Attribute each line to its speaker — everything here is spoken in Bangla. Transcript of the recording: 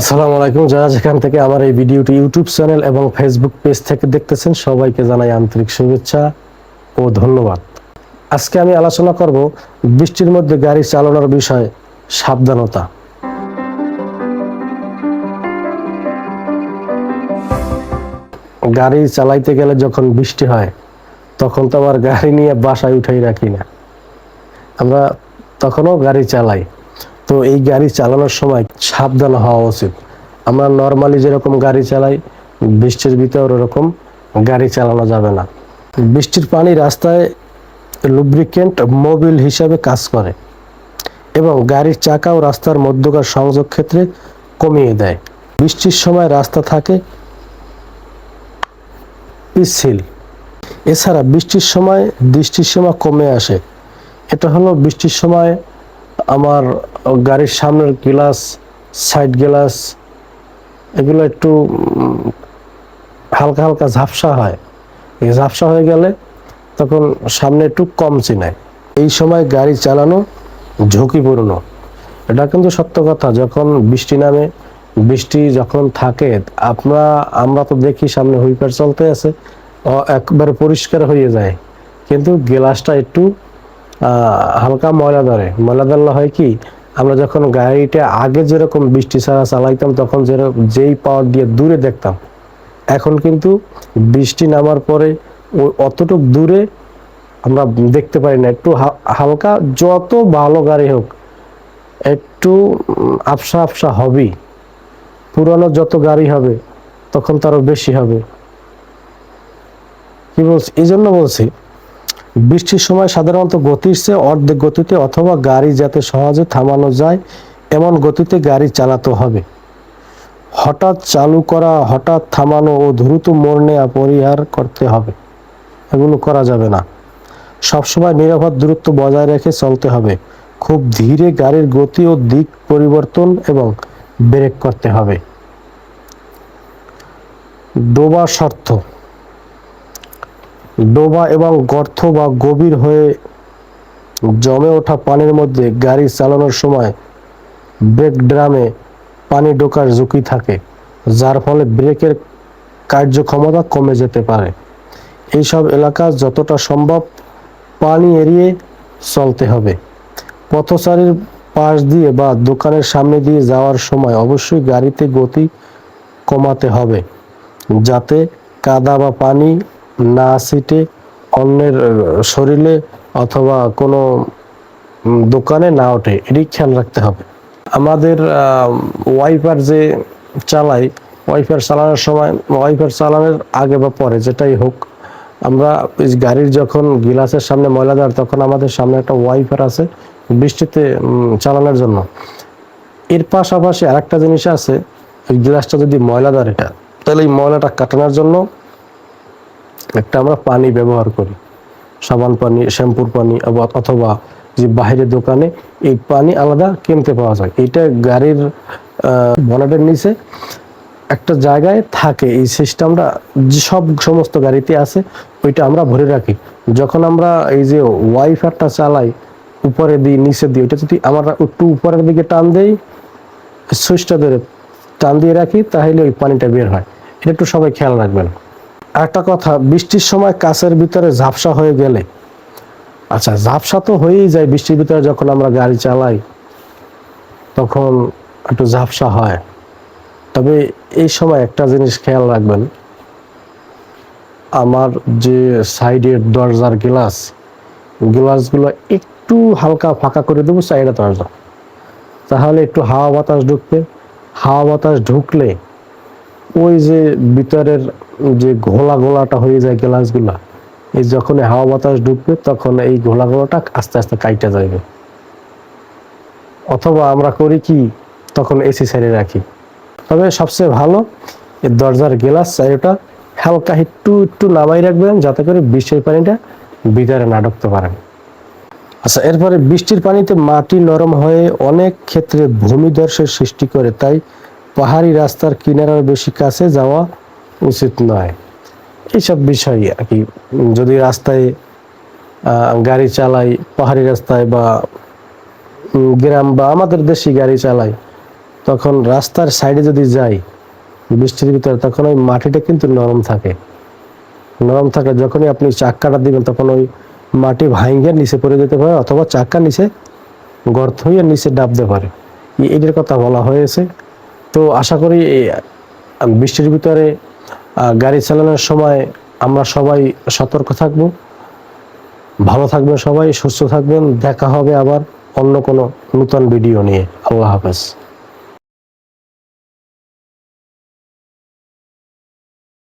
Speaker 1: আসসালামু আলাইকুম। যারা যেখান থেকে আমার এই ভিডিওটি ইউটিউব চ্যানেল এবং ফেসবুক পেজ থেকে দেখতেছেন, সবাইকে জানাই আন্তরিক শুভেচ্ছা ও ধন্যবাদ। আজকে আমি আলোচনা করব বৃষ্টির মধ্যে গাড়ি চালানোর বিষয়ে সাবধানতা। গাড়ি চালাইতে গেলে যখন বৃষ্টি হয়, তখন তো আমার গাড়ি নিয়ে বাসায় উঠাই রাখি না। আমরা তখনও গাড়ি চালাই। তো এই গাড়ি চালানোর সময় সাবধান হওয়া উচিত। আমরা নর্মালি যেরকম গাড়ি চালাই, বৃষ্টির ভিতর ওরকম গাড়ি চালানো যাবে না। বৃষ্টির পানি রাস্তায় লুব্রিকেন্ট মোবিল হিসাবে কাজ করে এবং গাড়ির চাকা ও রাস্তার মধ্যকার সংযোগ ক্ষেত্রে কমিয়ে দেয়। বৃষ্টির সময় রাস্তা থাকে পিচ্ছিল। এছাড়া বৃষ্টির সময় দৃষ্টির সীমা কমে আসে। এটা হলো বৃষ্টির সময় আমার গাড়ির সামনের গ্লাস সাইড গ্লাস, এগুলো একটু হালকা হালকা ঝাপসা হয়। এই ঝাপসা হয়ে গেলে তখন সামনে একটু কম চিনায়। এই সময় গাড়ি চালানো ঝুঁকিপূর্ণ এটা কিন্তু সত্য কথা, যখন বৃষ্টি নামে, বৃষ্টি যখন থাকে আমরা আমরা তো দেখি সামনে হুইপার চলতে আছে একবারে পরিষ্কার হয়ে যায়। কিন্তু গ্লাসটা একটু হালকা ময়লা ধরে। ময়লা ধরলে হয় কি আমরা যখন গাড়িটা আগে যেরকম বৃষ্টি ছাড়া চালাইতাম, তখন যেরকম যেই পাওয়ার দিয়ে দূরে দেখতাম, এখন কিন্তু বৃষ্টি নামার পরে ওই অতটুক দূরে আমরা দেখতে পারি না। একটু হালকা যত ভালো গাড়ি হোক, একটু আফসা আফসা হবেই। পুরানো যত গাড়ি হবে, তখন তারও বেশি হবে। কি বলছি, এই জন্য বলছি বৃষ্টির সময় সাধারণত গতির চেয়ে অর্ধেক গতিতে অথবা গাড়ি যাতে সহজে থামানো যায়, এমন গতিতে গাড়ি চালাতে হবে। হঠাৎ চালু করা, হঠাৎ থামানো ও দ্রুত মোড় নেওয়া পরিহার করতে হবে। এগুলো করা যাবে না। সবসময় নিরাপদ দূরত্ব বজায় রেখে চলতে হবে। খুব ধীরে গাড়ির গতি ও দিক পরিবর্তন এবং ব্রেক করতে হবে। ডোবা শর্ত। ডোবা এবং গর্ত বা গভীর হয়ে জমে ওঠা পানির মধ্যে গাড়ি চালানোর সময় ব্রেক ড্রামে পানি ঢোকার ঝুঁকি থাকে, যার ফলে ব্রেকের কার্যক্ষমতা কমে যেতে পারে। এইসব এলাকা যতটা সম্ভব পানি এড়িয়ে চলতে হবে। পথচারীর পাশ দিয়ে বা দোকানের সামনে দিয়ে যাওয়ার সময় অবশ্যই গাড়িতে গতি কমাতে হবে, যাতে কাদা বা পানি না সিটে অন্যের শরীরে অথবা কোনো দোকানে না ওঠে, এটি খেয়াল রাখতে হবে। আমাদের ওয়াইপার যে চালাই, ওয়াইফার চালানোর সময়, ওয়াইফার চালানোর আগে বা পরে যেটাই হোক, আমরা গাড়ির যখন গিলাসের সামনে ময়লা দেওয়ার, তখন আমাদের সামনে একটা ওয়াইফার আছে বৃষ্টিতে চালানোর জন্য। এর পাশাপাশি আরেকটা জিনিস আছে গ্লাসটা যদি ময়লাদার এটা তাহলে এই ময়লাটা কাটানোর জন্য একটা আমরা পানি ব্যবহার করি। সাবান পানি, শ্যাম্পুর পানি, অথবা যে বাইরে দোকানে এই পানি আলাদা কিনতে পাওয়া যায়। এটা গাড়ির বনেটের নিচে একটা জায়গায় থাকে। এই সিস্টেমটা সব সমস্ত গাড়িতে আছে, ওইটা আমরা ভরে রাখি। যখন আমরা এই যে ওয়াইফারটা চালাই, উপরে দিই, নিচে দিই, ওইটা যদি আমরা একটু উপরের দিকে টান দেই সুইচটা ধরে টান দিয়ে রাখি, তাহলে ওই পানিটা বের হয়। এটা একটু সবাই খেয়াল রাখবেন। আরেকটা কথা, বৃষ্টির সময় কাছের ভিতরে ঝাপসা হয়ে গেলে। আচ্ছা ঝাপসা তো হয়েই যায় বৃষ্টির ভিতরে যখন আমরা গাড়ি চালাই, তখন একটু ঝাপসা হয়। তবে এই সময় একটা জিনিস খেয়াল রাখবেন, আমার যে সাইডের দরজার গ্লাস, গ্লাসগুলো একটু হালকা ফাঁকা করে দেবো সাইডে দরজা। তাহলে একটু হাওয়া বাতাস ঢুকবে। হাওয়া বাতাস ঢুকলে ওই যে ভিতরের যে ঘোলা গোলাটা হয়ে যায় গ্লাসগুলা, এই যখন হাওয়া বাতাস ঢুকবে তখন এই ঘোলা গোলাটা আস্তে আস্তে কাইটা যাবে অথবা আমরা করি কি, তখন এসি সাইডে রাখি। তবে সবচেয়ে ভালো এই দরজার গ্লাস সাইডটা হালকা একটু একটু নামাই রাখবেন যাতে করে বৃষ্টির পানিটা ভিতরে না ঢুকতে পারেন। আচ্ছা এরপরে বৃষ্টির পানিতে মাটি নরম হয়ে অনেক ক্ষেত্রে ভূমিধসের সৃষ্টি করে, তাই পাহাড়ি রাস্তার কিনারার বেশি কাছে যাওয়া উচিত নয়। এইসব বিষয় আর কি। যদি রাস্তায় গাড়ি চালাই, পাহাড়ি রাস্তায় বা গ্রাম বা আমাদের দেশি গাড়ি চালাই, তখন রাস্তার সাইডে যদি যাই, বৃষ্টির ভিতরে, তখন ওই মাটিটা কিন্তু নরম থাকে। নরম থাকে যখনই আপনি চাক্কাটা দিবেন, তখন ওই মাটি ভাঙ্গে নিচে পড়ে যেতে পারে অথবা চাক্কা নিচে গর্ত হয়ে নিচে ডাবতে পারে। এটার কথা বলা হয়েছে। তো আশা করি বৃষ্টির ভিতরে গাড়ি চালানোর সময় আমরা সবাই সতর্ক থাকব, ভালো থাকবেন সবাই, সুস্থ থাকবেন। দেখা হবে আবার অন্য কোনো নূতন ভিডিও নিয়ে। আল্লাহ হাফেজ।